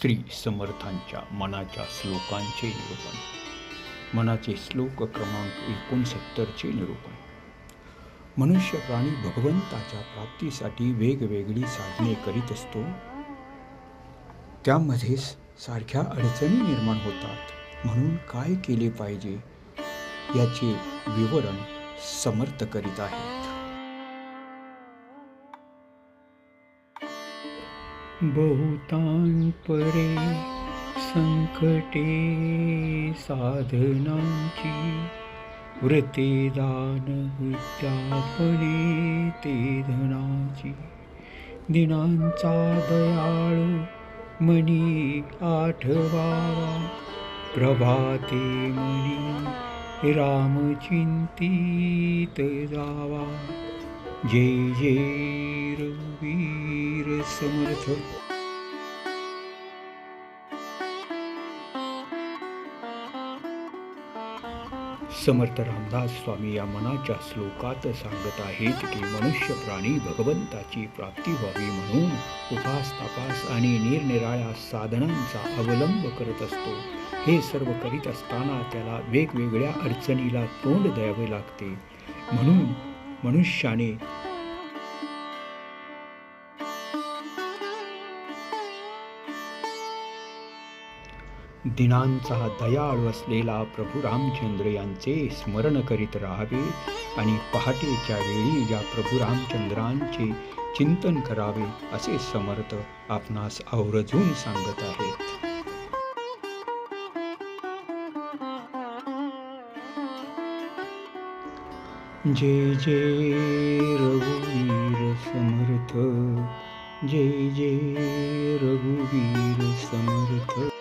श्री समर्थांच्या मनाच्या श्लोकांचे निरूपण. मनाचे श्लोक क्रमांक एकोणसत्तरचे निरूपण. मनुष्य प्राणी भगवंताच्या प्राप्तीसाठी वेगवेगळी साधने करीत असतो. त्यामध्ये सारख्या अडचणी निर्माण होतात. म्हणून काय केले पाहिजे? याचे विवरण समर्थ करीत आहेत बहुतां परे संकटे साधनांची व्रते दान उद्यापने ते धनाची। दिनांचा दयाळू मनी आठवावा प्रभाते मनी रामचिंतित जावा। जय जय रघुवीर समर्थ समर्थ रामदास स्वामी या मनाच्या श्लोकात सांगत आहेत की मनुष्य प्राणी भगवंताची प्राप्ती व्हावी म्हणून उपास तपास आणि निरनिराळ्या साधनांचा अवलंब करत असतो. हे सर्व करीत असताना त्याला वेगवेगळ्या अडचणीला तोंड द्यावे लागते. म्हणून मनुष्याने दिनांचा दयाळू असलेला प्रभू रामचंद्र यांचे स्मरण करीत राहावे आणि पहाटेच्या वेळी या प्रभू रामचंद्रांचे चिंतन करावे असे समर्थ आपणास आवर्जून सांगत आहेत. जे जे रघुवीर समर्थ जे जे रघुवीर समर्थ